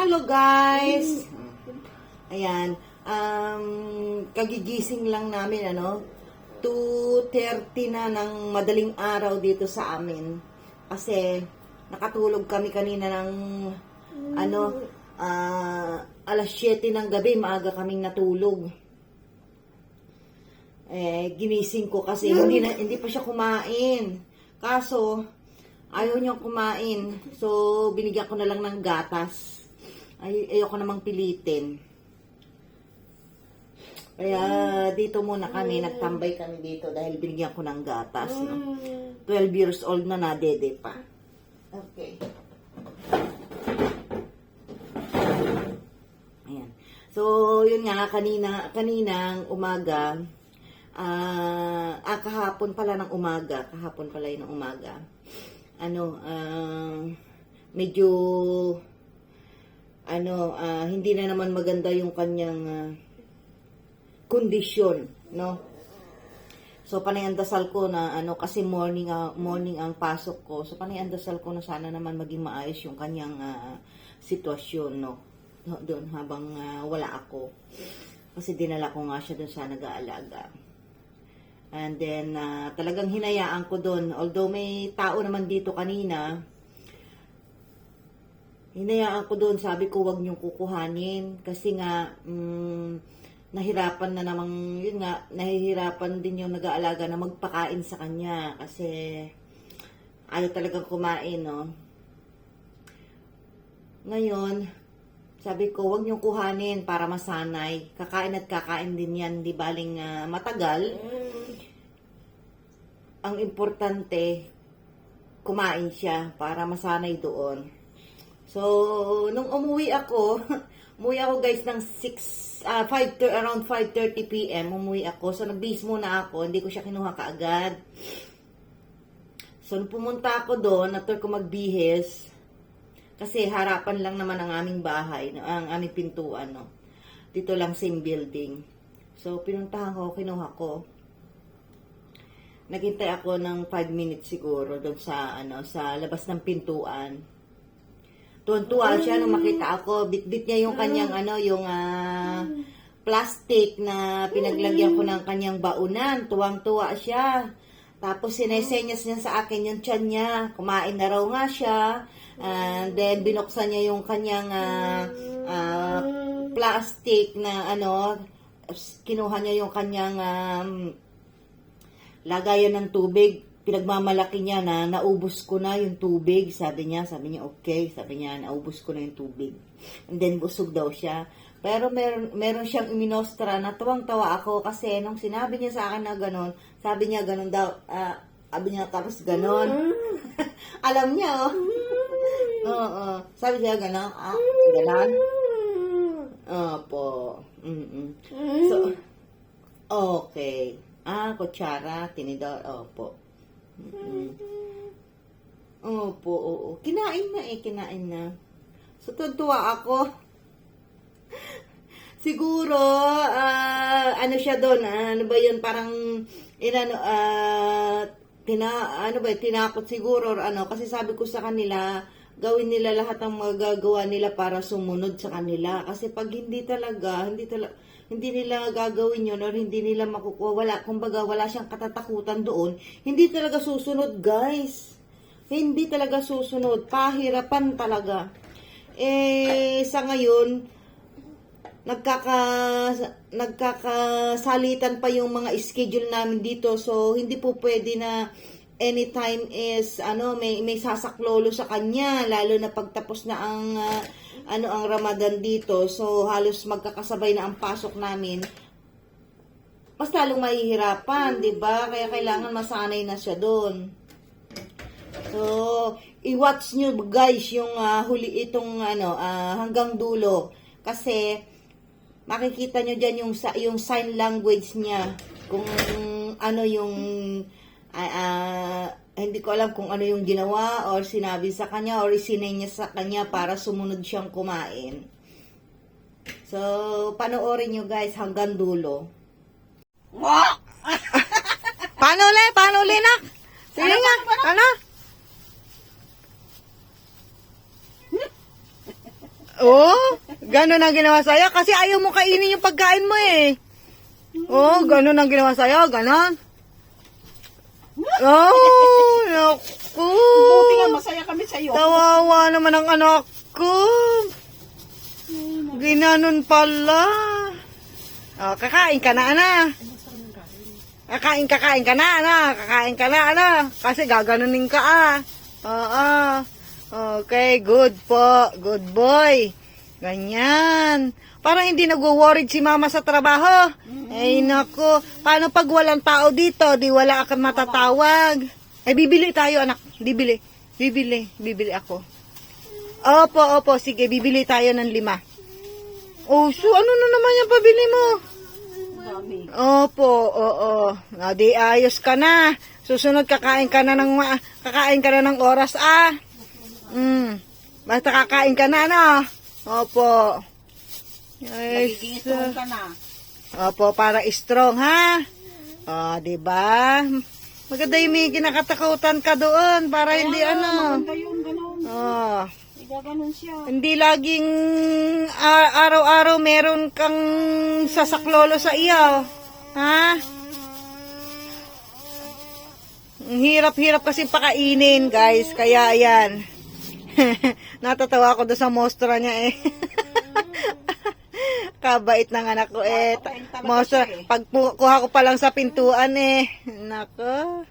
Hello guys! Ayan, um, kagigising lang namin, ano, 2.30 na ng madaling araw dito sa amin. Kasi, nakatulog kami kanina ng, ano, ah, alas 7 ng gabi, maaga kaming natulog. Eh, ginising ko kasi hindi, na, hindi pa siya kumain. Kaso, ayaw niyang kumain. So, binigyan ko na lang ng gatas. Ay, ayoko namang pilitin. Kaya, dito muna kami, nagtambay kami dito dahil binigyan ko ng gatas. No? 12 years old na nadede pa. Okay. Ayan. So, yun nga, kanina, kaninang umaga, ah, ah, kahapon pala ng umaga, kahapon pala yun ng umaga, ano, ah, medyo, ano, ah, hindi na naman maganda yung kanyang ah, kondisyon, no? So, panay ang dasal ko na, ano, kasi morning, ah, morning ang pasok ko. So, panay ang dasal ko na sana naman maging maayos yung kanyang ah, sitwasyon, no? Doon habang ah, wala ako. Kasi dinala ko nga siya doon sa nag-aalaga. And then, ah, talagang hinayaan ko doon. Although may tao naman dito kanina, hinayaan ko doon. Sabi ko, wag niyong kukuhanin. Kasi nga, mm, nahirapan na namang, yun nga, nahihirapan din yung nag-aalaga na magpakain sa kanya. Kasi, ayaw talagang kumain, no? Ngayon, sabi ko, wag niyong kuhanin para masanay. Kakain at kakain din yan, di baling ah, matagal. Ang importante, kumain siya para masanay doon. So, nung umuwi ako, umuwi ako guys ng 6, ah 5, thir- around 5.30 p.m. umuwi ako. So, nag-base muna ako. Hindi ko siya kinuha kaagad. So, nung pumunta ako doon, after ko magbihis, kasi harapan lang naman ang aming bahay, ang aming pintuan, no. Dito lang same building. So, pinuntahan ko, kinuha ko. Naghintay ako ng 5 minutes siguro doon sa, ano, sa labas ng pintuan. Tuwan-tuwa siya nung makita ako. Bit-bit niya yung kanyang, ano, yung, ah, plastic na pinaglagyan ko ng kanyang baunan. Tuwang-tuwa siya. Tapos sinesenyas niya sa akin yung tiyan niya. Kumain na raw nga siya. And then binuksan niya yung kanyang ah, ah, plastic na ano, kinuha niya yung kanyang um, lagayan ng tubig. Pinagmamalaki niya na naubos ko na yung tubig. Sabi niya, sabi niya okay. Sabi niya, naubos ko na yung tubig. And then busog daw siya. Pero meron, meron siyang iminostra na tuwang-tawa ako kasi nung sinabi niya sa akin na ganun, sabi niya ganun daw, ah, sabi niya tapos ganun. Alam niya, oh. Oo, sabi niya ganun, ah, ganun. Opo. Mm-mm. So, okay. Ah, kutsara, tinidor, opo. Mm-mm. Opo, oo. Kinain na eh, kinain na. So, tuwa ako. Siguro, ah, ano siya doon, ah, ano ba yun, parang, inano, ah, tina, ano ba, tinakot siguro, or ano, kasi sabi ko sa kanila, gawin nila lahat ng magagawa nila para sumunod sa kanila. Kasi pag hindi talaga, hindi talaga, hindi nila gagawin yun or hindi nila makukuha, wala, kumbaga wala siyang katatakutan doon, hindi talaga susunod, guys. Hindi talaga susunod. Pahirapan talaga. Eh, sa ngayon, nagkaka nagkakasalitan pa yung mga schedule namin dito so hindi po pwede na anytime is ano may may sasaklolo sa kanya lalo na pagtapos na ang ah, ano ang Ramadan dito so halos magkakasabay na ang pasok namin mas lalong mahihirapan, 'di ba? Kaya kailangan masanay na siya doon. So, i-watch nyo guys yung ah, huli itong ano ah, hanggang dulo kasi makikita nyo dyan yung yung sign language niya kung ano yung ah, hindi ko alam kung ano yung ginawa or sinabi sa kanya or isinay niya sa kanya para sumunod siyang kumain. So, panoorin nyo guys hanggang dulo. Paano uli? Paano uli, nak? Sige nga. Ano? Oh, gano'n ang ginawa sa'yo? Kasi ayaw mo kainin yung pagkain mo eh. Oh, gano'n ang ginawa sa'yo? Gano'n? Oh, naku. Buti nga masaya kami sa iyo. Tawawa naman ang anak ko. Ginanon pala. Oh, kakain ka na, ana. Kakain, kakain ka na, ana. Kakain ka na, ana. Kasi gaganunin ka, ah. Oo. Okay, good po. Good boy. Ganyan. Parang hindi nagwo-worried si mama sa trabaho. Ay, nako. Paano pag walang tao dito? Di wala ka matatawag. Ay, bibili tayo, anak. Bibili. Bibili. Bibili ako. Opo, opo. Sige, bibili tayo ng lima. Oh, so ano na naman yung pabili mo? Dami. Opo, oo. Ah, di ayos ka na. Susunod kakain ka na ng kakain ka na ng oras ah. Mm. Basta kakain ka na no. Opo. Ay, Magiging strong ka na. Opo, para strong ha. Ah, di ba? Maganda yung may kinakatakutan ka doon para hindi ano. Maganda yun, ganun. Oh. Siya. Hindi laging araw-araw meron kang sasaklolo sa iyo. Ha? Ang hirap-hirap kasi pakainin, guys. Kaya ayan. Natatawa ako doon sa mostra niya eh. Kabait ng anak ko eh. Siya eh. pag kuha ko pa lang sa pintuan eh. Nako.